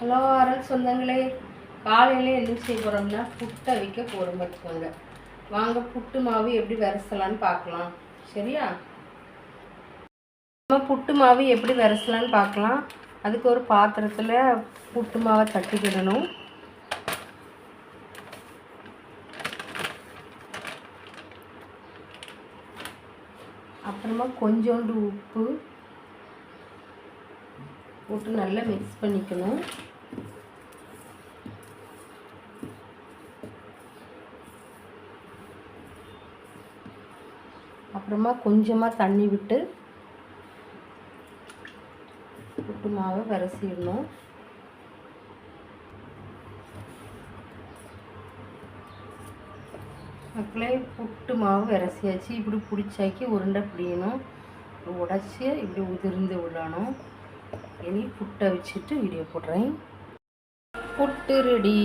Hello அருள் சொந்தங்களே காலையில் என்ன செய்ய போகிறோம்னா புட்டை வைக்க போகிறோம் பார்த்துக்கோங்க வாங்க புட்டு மாவு எப்படி விரசலான்னு பார்க்கலாம் சரியா? நம்ம புட்டு மாவு எப்படி விரசலான்னு பார்க்கலாம் அதுக்கு ஒரு பாத்திரத்தில் புட்டு மாவை தட்டிக்கிடணும் அப்புறமா கொஞ்சோண்டு உப்பு போட்டு நல்லா மிக்ஸ் பண்ணிக்கணும். அப்புறமா கொஞ்சமாக தண்ணி விட்டு புட்டு மாவை விரசிடணும் மக்களே புட்டு மாவு விரசியாச்சு இப்படி பிடிச்சாக்கி உருண்டை பிடிக்கணும் உடச்சி இப்படி உதிர்ந்து விடணும். இனி புட்டை வச்சுட்டு வீடியோ போடுறேன். புட்டு ரெடி